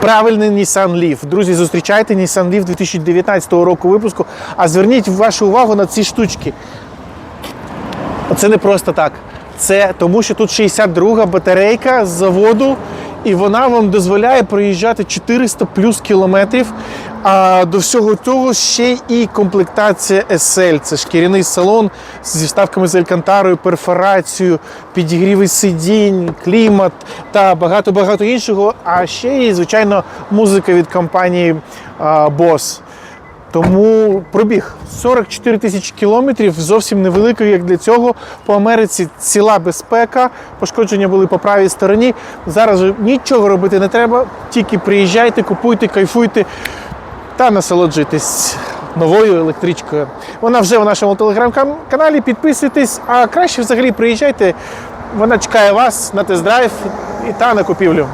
Правильний Nissan Leaf. Друзі, зустрічайте Nissan Leaf 2019 року випуску. А зверніть вашу увагу на ці штучки. Це не просто так. Це тому, що тут 62 батарейка з заводу, і вона вам дозволяє проїжджати 400 плюс кілометрів. А до всього цього ще і комплектація SL. Це шкіряний салон зі вставками з алькантарою, перфорацією, підігріви сидінь, клімат та багато-багато іншого. А ще і, звичайно, музика від компанії Boss. Тому пробіг 44 тисячі кілометрів, зовсім невеликий, як для цього. По Америці ціла безпека, пошкодження були по правій стороні. Зараз нічого робити не треба, тільки приїжджайте, купуйте, кайфуйте та насолоджуйтесь новою електричкою. Вона вже в нашому телеграм-каналі. Підписуйтесь, а краще взагалі приїжджайте. Вона чекає вас на тест-драйв та на купівлю.